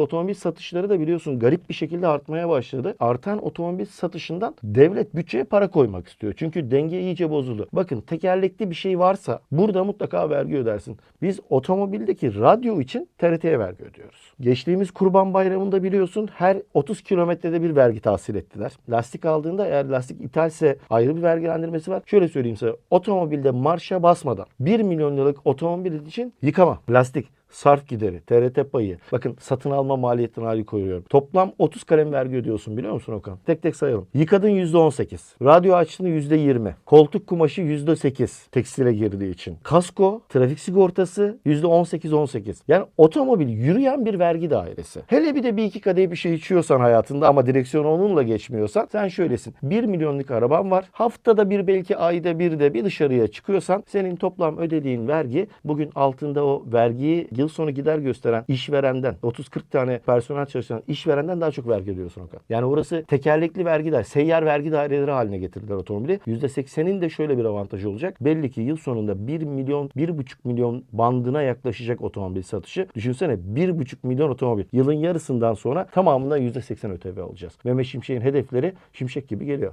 Otomobil satışları da biliyorsun garip bir şekilde artmaya başladı. Artan otomobil satışından devlet bütçeye para koymak istiyor. Çünkü denge iyice bozuldu. Bakın tekerlekli bir şey varsa burada mutlaka vergi ödersin. Biz otomobildeki radyo için TRT'ye vergi ödüyoruz. Geçtiğimiz Kurban Bayramı'nda biliyorsun her 30 kilometrede bir vergi tahsil ettiler. Lastik aldığında eğer lastik ithalse ayrı bir vergilendirmesi var. Şöyle söyleyeyim sana. Otomobilde marşa basmadan 1 milyon liralık otomobil için yıkama, lastik, sarf gideri, TRT payı. Bakın satın alma maliyetini ayrı koyuyorum. Toplam 30 kalem vergi ödüyorsun biliyor musun Okan? Tek tek sayalım. Yıkadın %18. Radyo açtın %20. Koltuk kumaşı %8 tekstile girdiği için. Kasko, trafik sigortası %18-18. Yani otomobil yürüyen bir vergi dairesi. Hele bir de bir iki kadeh bir şey içiyorsan hayatında ama direksiyonu onunla geçmiyorsan sen şöylesin. 1 milyonluk araban var. Haftada bir belki ayda bir de bir dışarıya çıkıyorsan senin toplam ödediğin vergi bugün altında o vergiyi yıl sonu gider gösteren işverenden 30-40 tane personel çalışan işverenden daha çok vergi ödüyorsun Okan. Yani orası tekerlekli vergi daire, seyyar vergi daireleri haline getirdiler otomobili. %80'in de şöyle bir avantajı olacak. Belli ki yıl sonunda 1 milyon, 1,5 milyon bandına yaklaşacak otomobil satışı. Düşünsene 1,5 milyon otomobil. Yılın yarısından sonra tamamından %80 ÖTV alacağız. Mehmet Şimşek'in hedefleri şimşek gibi geliyor.